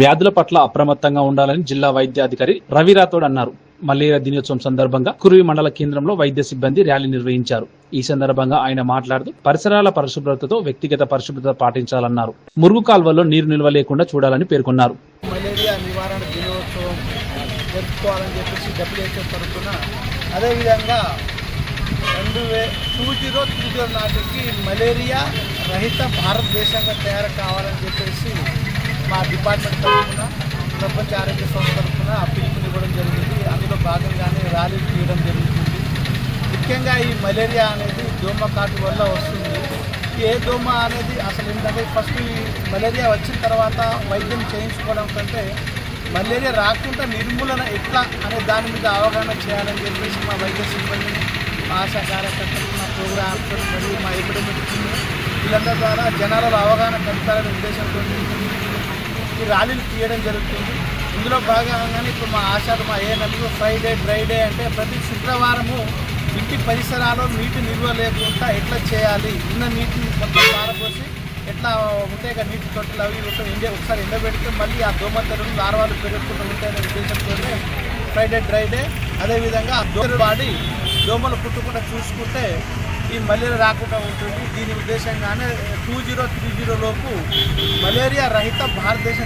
వ్యాధుల పట్ల అప్రమత్తంగా ఉండాలని జిల్లా వైద్య అధికారి రవి రాథోడ్ అన్నారు. మలేరియా దినోత్సవం సందర్భంగా కురువి మండల కేంద్రంలో వైద్య సిబ్బంది ర్యాలీ నిర్వహించారు. ఈ సందర్భంగా ఆయన మాట్లాడుతూ పరిసరాల పరిశుభ్రతతో వ్యక్తిగత పరిశుభ్రత పాటించాలన్నారు. మురుగు కాల్వల్లో నీరు నిల్వ లేకుండా చూడాలని పేర్కొన్నారు. మలేరియా నివారణ దినోత్సవం జరుపుకోవాలని చెప్పేసి డబ్ల్యూహెచ్ఓ తరఫున అదేవిధంగా రెండు వే టూ జీరో త్రీ జీరో నాటికి మలేరియా రహిత భారతదేశంగా తయారు కావాలని మా డిపార్ట్మెంట్ తరఫున ప్రపంచ ఆరోగ్య సంస్థ తరఫున ఆ పిలుపునివ్వడం జరిగింది. అందులో భాగంగానే ర్యాలీ తీయడం జరుగుతుంది. ముఖ్యంగా ఈ మలేరియా అనేది దోమ కాటు వల్ల వస్తుంది. ఏ దోమ అనేది అసలు ఏంటంటే ఫస్ట్ ఈ మలేరియా వచ్చిన తర్వాత వైద్యం చేయించుకోవడం కంటే మలేరియా రాకుండా నిర్మూలన ఎట్లా అనే దాని మీద అవగాహన చేయాలని చెప్పేసి మా వైద్య సిబ్బంది మా ఆశా కార్యకర్తలు మా ప్రోగ్రామ్స్ మరియు మా ఎపిడమిక్ వీళ్ళందరి ద్వారా జనాలలో అవగాహన కల్పాలనే ఉద్దేశంతో ఈ ర్యాలీలు తీయడం జరుగుతుంది. ఇందులో భాగంగానే ఇప్పుడు మా ఆశాలు మా ఏ నెలలో ఫ్రైడే డ్రైడే అంటే ప్రతి శుక్రవారము ఇంటి పరిసరాల్లో నీటి నిల్వ లేకుండా ఎట్లా చేయాలి ఉన్న నీటిని మొత్తం పారపోసి ఎట్లా ఉంటాయి కదా నీటి తొట్టెలు అవి మొత్తం ఎండ ఒకసారి ఎండబెడితే మళ్ళీ ఆ దోమతెరలు లార్వాలు పెరుగుకుంటూ ఉంటాయనే ఉద్దేశంతోనే ఫ్రైడే డ్రైడే. అదేవిధంగా ఆ దోమలు వాడి దోమలు పుట్టకుండా చూసుకుంటే ఈ మలేరియా రాకుండా ఉంటుంది. దీని ఉద్దేశంగానే టూ జీరో త్రీ జీరో లోపు మలేరియా రహిత భారతదేశం